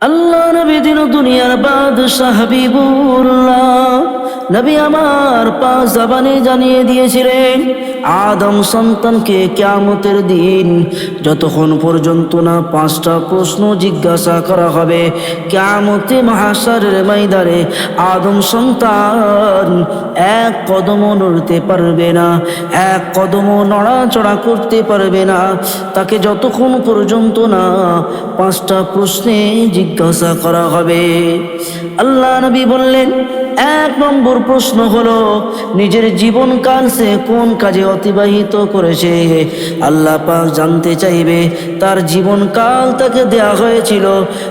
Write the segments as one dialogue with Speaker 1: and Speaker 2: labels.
Speaker 1: আল্লাহ নবী দিন দুনিয়ার বাদশাহ হাবিবুল্লাহ। নবী আমার পা জাবানে জানিয়ে দিয়েছিলেন আদম সন্তানকে কেয়ামতের দিন যতক্ষণ পর্যন্ত না পাঁচটা প্রশ্ন জিজ্ঞাসা করা হবে, কেয়ামতে মহাসারের ময়দানে আদম সন্তান এক কদমও নড়তে পারবে না, এক কদমও নড়াচড়া করতে পারবে না। তাকে যতক্ষণ পর্যন্ত না পাঁচটা প্রশ্নে জিজ্ঞাসা করা হবে, আল্লাহ নবী বললেন, এক নম্বর প্রশ্ন হলো, নিজের জীবনকাল সে কোন কাজে অতিবাহিত করেছে। আল্লাহ পাক জানতে চাইবে, তার জীবনকাল তাকে দেয়া হয়েছিল।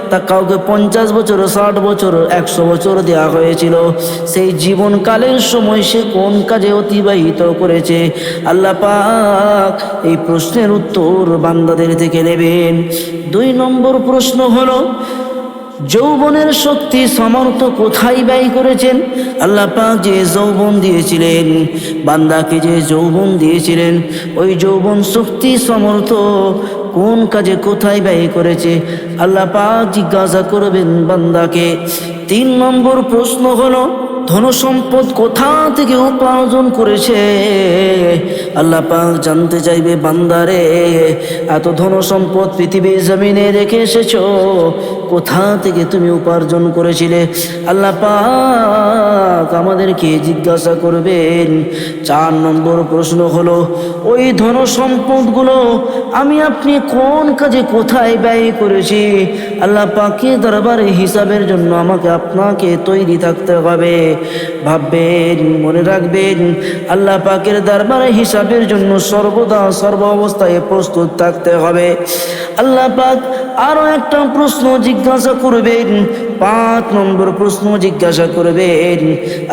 Speaker 1: তা কাউকে পঞ্চাশ বছর, ষাট বছর, একশো বছর দেয়া হয়েছিল। সেই জীবনকালের সময় সে কোন কাজে অতিবাহিত করেছে? আল্লাহ পাক এই প্রশ্নের উত্তর বান্দাদের থেকে নেবেন। দুই নম্বর প্রশ্ন হলো যৌবনের শক্তি সমর্থ কোথায় ব্যয় করেছেন? আল্লাহ পাক যে যৌবন দিয়েছিলেন, বান্দাকে যে যৌবন দিয়েছিলেন, ওই যৌবন শক্তি সমর্থ কোন কাজে কোথায় ব্যয় করেছে? আল্লাহ পাক জিজ্ঞাসা করবেন বান্দাকে। তিন নম্বর প্রশ্ন হলো ধনসম্পদ কোথা থেকে উপার্জন করেছে? আল্লাহ পাক জানতে চাইবে, বান্দারে, এত ধন সম্পদ পৃথিবীর জমিনে রেখে এসেছ? কোথা থেকে তুমি উপার্জন করেছিলে? আল্লাহ পাক আমাদেরকে জিজ্ঞাসা করবেন। চার নম্বর প্রশ্ন হলো, ওই ধন ধনসম্পদগুলো আমি আপনি কোন কাজে কোথায় ব্যয় করেছি? আল্লাহ পাকে দরবারে হিসাবের জন্য আমাকে আপনাকে তৈরি থাকতে হবে। ভাববেন, মনে রাখবেন, আল্লাহ পাকের দরবারে হিসাবের জন্য সর্বদা সর্ব অবস্থায় প্রস্তুত থাকতে হবে। আল্লাহ পাক আরও একটা প্রশ্ন জিজ্ঞাসা করবেন পাঁচ নম্বর প্রশ্ন জিজ্ঞাসা করবেন,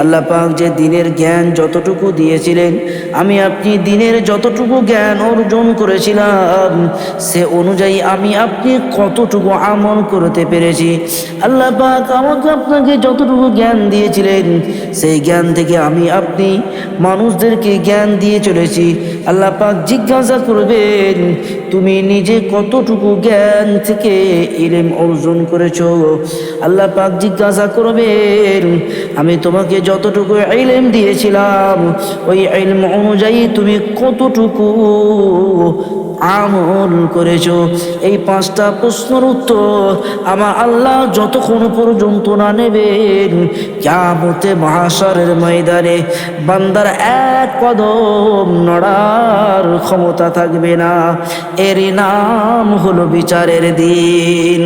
Speaker 1: আল্লাহ পাক যে দিনের জ্ঞান যতটুকু দিয়েছিলেন, আমি আপনি দিনের যতটুকু জ্ঞান অর্জন করেছিলাম, সে অনুযায়ী আমি আপনি কতটুকু আমল করতে পেরেছি। আল্লাহ পাক আমাকে আপনাকে যতটুকু জ্ঞান দিয়েছিলেন, সেই জ্ঞান থেকে আমি আপনি মানুষদেরকে জ্ঞান দিয়ে চলেছি। আল্লাহ পাক জিজ্ঞাসা করবেন, তুমি নিজে কতটুকু জ্ঞান থেকে ইলেম অর্জন করেছ? আল্লাহ পাক জিজ্ঞাসা করবেন, আমি তোমাকে যতটুকু ইলেম দিয়েছিলাম, ওই ইলম অনুযায়ী তুমি কতটুকু আমল করেছ। এই পাঁচটা প্রশ্নের উত্তর আমার আল্লাহ যতক্ষণ পর্যন্ত না নেবেন কেমতে মহাসরের ময়দানে বান্দার এক কদম নড়ার ক্ষমতা থাকবে না। এর নাম হলো বিচারের দিন।